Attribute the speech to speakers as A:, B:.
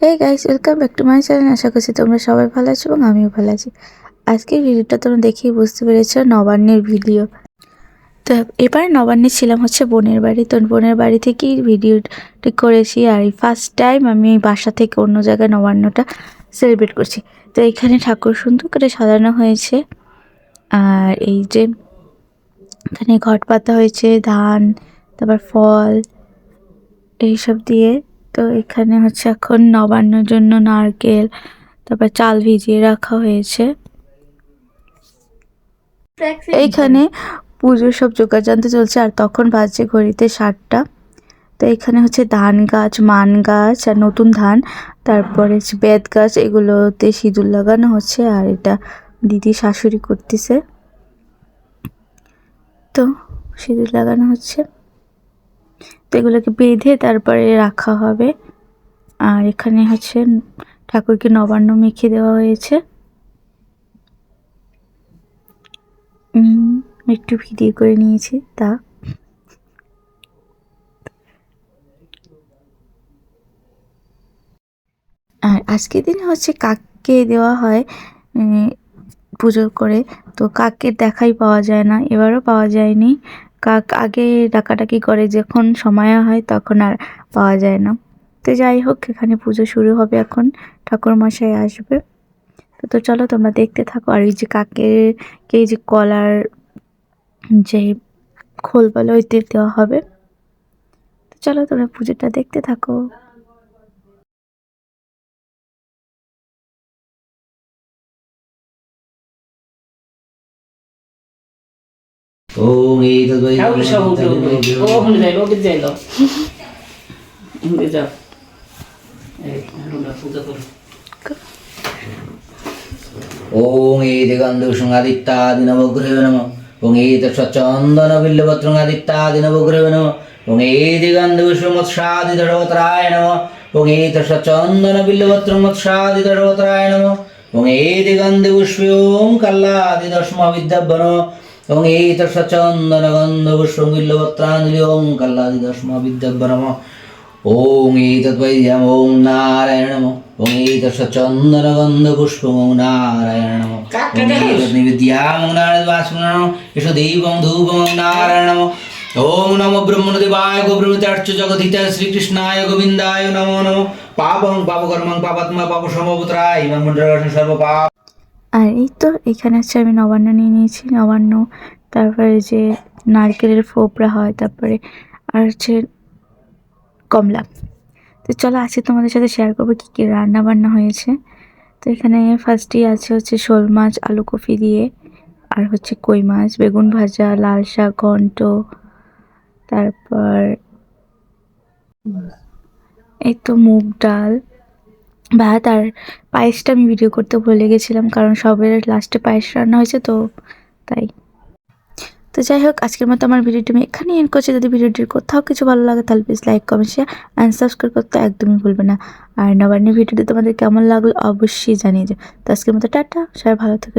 A: এই guys welcome back to my channel আশা করছি তোমরা সবাই ভালো আছো এবং আমিও ভালো আছি। আজকের ভিডিওটা তোমরা দেখেই বুঝতে পেরেছ নবান্নের ভিডিও। তো এবারে নবান্নে ছিলাম হচ্ছে বোনের বাড়ি। তো বোনের বাড়ি থেকেই ভিডিওটি করেছি আর এই ফার্স্ট টাইম আমি বাসা থেকে অন্য জায়গায় নবান্নটা সেলিব্রেট করছি। তো এখানে ঠাকুর সুন্দর করে সাজানো হয়েছে। আর এই যে এখানে ঘট পাতা হয়েছে, ধান, তারপর ফল, এইসব দিয়ে তো এখানে হচ্ছে এখন নবান্নর জন্য নারকেল, তারপর চাল ভিজিয়ে রাখা হয়েছে। এইখানে পুজোর সব জোগাড় জানতে চলছে, আর তখন বাজছে ঘড়িতে সাতটা। তো এখানে হচ্ছে ধান গাছ, মান গাছ, আর নতুন ধান, তারপরে হচ্ছে বেত গাছ, এগুলোতে সিঁদুর লাগানো হচ্ছে, আর এটা দিদি শাশুড়ি করতেছে। তো সিঁদুর লাগানো হচ্ছে। তো এগুলোকে বেঁধে তারপরে রাখা হবে। আর এখানে হচ্ছে ঠাকুরকে নবান্ন মেখে দেওয়া হয়েছে। একটু ভিডিও করে নিয়েছি, তা। আর আজকের দিনে হচ্ছে কাককে দেওয়া হয় পুজো করে। তো কাকের দেখাই পাওয়া যায় না, এবারও পাওয়া যায়নি। কাক আগে ডাকাডাকি করে, যখন সময় হয় তখন আর পাওয়া যায় না। তো যাই হোক, এখানে পুজো শুরু হবে এখন ঠাকুর মশাই আসবে। তো চলো তোমরা দেখতে থাকো, আর এই যে কাকের কে যে কলার যে খোল বলে ওইতে দেওয়া হবে। তো চলো তোমরা পুজোটা দেখতে থাকো।
B: ওম এই তদ্বৈ
C: ঠাকুর সব উঠল ও হুন্ডে যাইলো ওকে যাইলো হুন্ডে যাও এই হুন্ডা পূজা করো
B: ওং এই দিগন্ধ শৃঙ্গাদিত্যাদি নবগ্রহে নম ওং এই তৎসচন্দন বিল্লপত্রং আদিত্যাদি নবগ্রহে নম ওং এই দিগন্ধ মৎস্যাদি দশবতরায় নম ওং এই তৎসচন্দন বিল্লপত্রং মৎস্যাদি দশবতরায় নম ওং এই দিগন্ধ পুষ্পোং কল্লাদি দশম বিদ্যাভ্য ওং এই তৎসচন্দন গন্ধ পুষ্পং বিল্লপত্রাঞ্জলি ওং কল্লাদি দশম বিদ্যাভ্য নম ওং এইতদ্বৈদ্যম ওং নারায়ণ নম। ওং এইতৎসচন্দন গন্ধ পুষ্প ওং নারায়ণ নম। ওং এইতদ্নিবেদ্যাম ওং নারায়ণ বাসম নম। এসো দৈবং ধূপং ওং নারায়ণ নম। ওং নমো ব্রহ্মণদেবায় শ্রীকৃষ্ণায় গোবিন্দায় নমো নমো। পাপং পাপকর্মং পাপাত্মা পাপ সমপুত্রায় ইমাম মন্ডল সর্বপাপ।
A: আর এই তো, এখানে হচ্ছে আমি নবান্ন নিয়ে নিয়েছি, নবান্ন। তারপরে যে নারকেলের ফোপড়া হয়, তারপরে আর হচ্ছে কমলা। তো চলো আজকে তোমাদের সাথে শেয়ার করব কী কী রান্না বান্না হয়েছে। তো এখানে ফার্স্টেই আছে হচ্ছে শোল মাছ, আলু কফি দিয়ে, আর হচ্ছে কই মাছ, বেগুন ভাজা, লাল শাক, ঘন্ট, তারপর এই তো মুগ ডাল ভাত আর পায়েসটা আমি ভিডিও করতে ভুলে গেছিলাম, কারণ সবের লাস্টে পায়েস রান্না হয়েছে, তো তাই। তো যাই হোক, আজকের মতো আমার ভিডিওটি আমি এখানেই এন করছি। যদি ভিডিওটির কোথাও কিছু ভালো লাগে, তাহলে please like comment share and subscribe করতে একদমই ভুলবে না। আর নবান্নের ভিডিওটি তোমাদের কেমন লাগল অবশ্যই জানিয়ে যাও তো আজকের মতো টাটা, সবাই ভালো থেকে